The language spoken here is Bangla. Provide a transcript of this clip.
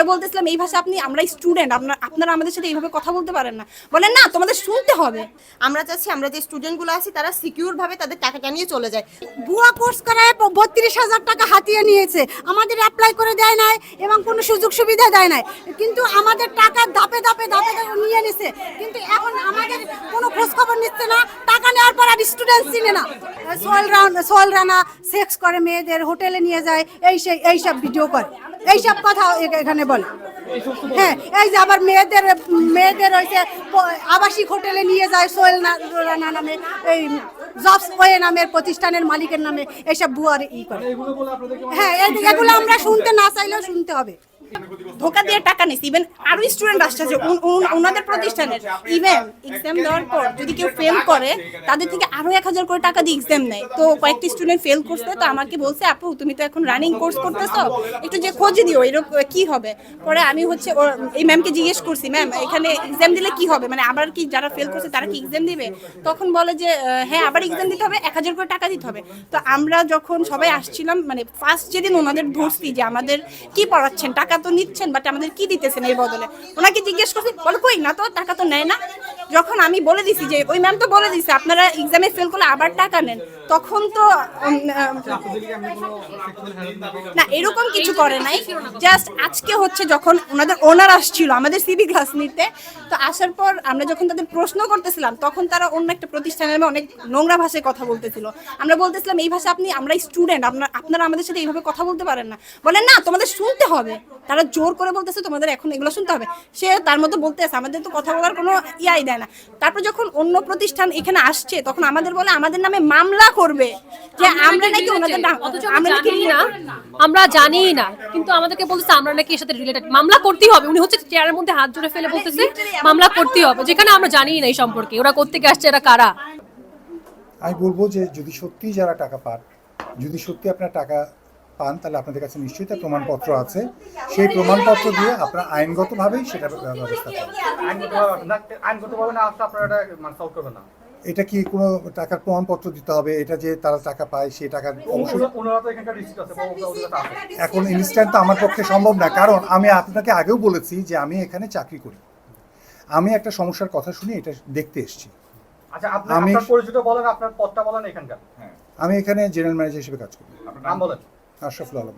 আমরা বলতেছিলাম এই ভাষা আপনি আমরা স্টুডেন্ট আপনার আপনারা আমাদের সাথে এইভাবে কথা বলতে পারেন না। বলেন না তোমাদের শুনতে হবে। আমরা চাচ্ছি আমরা যে স্টুডেন্টগুলো আছি তারা সিকিউর ভাবে তাদের টাকাটা নিয়ে চলে যায়। ভুয়া কোর্স করায় বত্রিশ হাজার টাকা হাতিয়ে নিয়েছে। আমাদের অ্যাপ্লাই করে দেয় নাই এবং কোনো সুযোগ সুবিধা দেয় নাই। কিন্তু আমাদের টাকা দাপে দাপে দাপে দাপে নিয়ে নিছে। কিন্তু এখন আমাদের কোনো খোঁজখবর নিচ্ছে না। টাকা নেওয়ার পর আর স্টুডেন্ট চিনে না। সোহেল রানা সোহেল রানা সেক্স করে মেয়েদের হোটেলে নিয়ে যায়, এই সেই এইসব ভিডিও করে। এইসব কথা এখানে বলে। হ্যাঁ এই যে আবার মেয়েদের মেয়েদের হয়েছে আবাসিক হোটেলে নিয়ে যায় সোহেল রানা নামে। এই জবস ওয়ে নামের প্রতিষ্ঠানের মালিকের নামে এসব ভুয়ার ই করে। হ্যাঁ এগুলো আমরা শুনতে না চাইলেও শুনতে হবে। ধোকা দিয়ে টাকা নিচ্ছে ইভেন আরও স্টুডেন্ট আসছে ওনাদের প্রতিষ্ঠানের। ইভেন এক্সাম দেওয়ার পর যদি কেউ ফেল করে, তাদের থেকে আরও এক হাজার করে টাকা দিয়ে এক্সাম নেয়। তো কয়েকটি স্টুডেন্ট ফেল করছে, তো আমাকে বলছে, আপু, তুমি তো এখন রানিং কোর্স করতেছো, একটু যে খোঁজ দিও এরকম কি হবে? পরে আমি হচ্ছে এই ম্যামকে জিজ্ঞেস করছি ম্যাম এখানে এক্সাম দিলে কি হবে? মানে আবার কি যারা ফেল করছে, তারা কি এক্সাম দিবে? তখন বলে যে হ্যাঁ আবার এক্সাম দিতে হবে, এক হাজার করে টাকা দিতে হবে। তো আমরা যখন সবাই আসছিলাম মানে ফার্স্ট যেদিন ওনাদের ধরছি যে আমাদের কি পড়াচ্ছেন, টাকা তো নিচ্ছেন বাট আমাদের কি দিতেছেন এই বদলে? ওনাকে জিজ্ঞেস করছি, বলো কই, না তো, টাকা তো নেয় না। যখন আমি বলে দিছি যে, ওই ম্যাম তো বলে দিছে, আপনারা এক্সামে ফেল করলে আবার টাকা নেন, তখন তো না, এরকম কিছু করে নাই। জাস্ট আজকে হচ্ছে যখন ওনাদের ওনার আসছিল, আমাদের সিবি ক্লাস নিতে, তো আসার পর আমরা যখন তাদের প্রশ্ন করতেছিলাম, তখন তারা অন্য একটা প্রতিষ্ঠানের নামে অনেক নোংরা ভাষায় কথা বলতেছিল। আমরা বলতেছিলাম, এই ভাষা আপনি, আমরা স্টুডেন্ট আপনার, আপনারা আমাদের সাথে এইভাবে কথা বলতে পারেন না। বলেন, না, তোমাদের শুনতে হবে। তারা জোর করে বলতেছে, তোমাদের এখন এগুলো শুনতে হবে। সে তার মতো বলতে আছে আমাদের তো কথা বলার কোনো ইয়াই দেয় না। তারপর যখন অন্য প্রতিষ্ঠান এখানে আসছে তখন আমাদের বলে আমাদের নামে মামলা করবে। যে আমরা নাকি ওনাদের আমরা নাকি জানি না। আমরা জানি না। কিন্তু আমাদেরকে বলতেছে আমরা নাকি এর সাথে রিলেটেড মামলা করতেই হবে। উনি হচ্ছে চেয়ারের মধ্যে হাত জুড়ে ফেলে বলতেছে মামলা করতেই হবে। যেখানে আমরা জানি না এই সম্পর্কে। ওরা কোত্থেকে আসছে এরা কারা? আমি বলব যে যদি সত্যি যারা টাকা পান যদি সত্যি আপনার টাকা পান তাহলে আপনাদের কাছে নিশ্চয়ই তার প্রমাণপত্র আছে। সেই প্রমাণপত্র দিয়ে আপনারা আইনগতভাবেই সেটা ব্যবস্থা আইনগতভাবে না আপনারা এটা মানে সলভ করবেন না। এটা কি কোনো টাকার প্রমাণপত্র দিতে হবে? এটা যে তারা টাকা পায় সেই টাকার এখন ইনস্ট্যান্ট তো আমার পক্ষে সম্ভব না কারণ আমি আপনাকে আগেও বলেছি যে আমি এখানে চাকরি করি। আমি একটা সমস্যার কথা শুনি এটা দেখতে এসেছি। আচ্ছা আপনি আমি- আপনার পরিচয়টা বলেন আপনার পদটা বলেন এখানকার। আমি এখানে জেনারেল ম্যানেজার হিসেবে কাজ করি। নাম বলেন। আশরাফুল আলম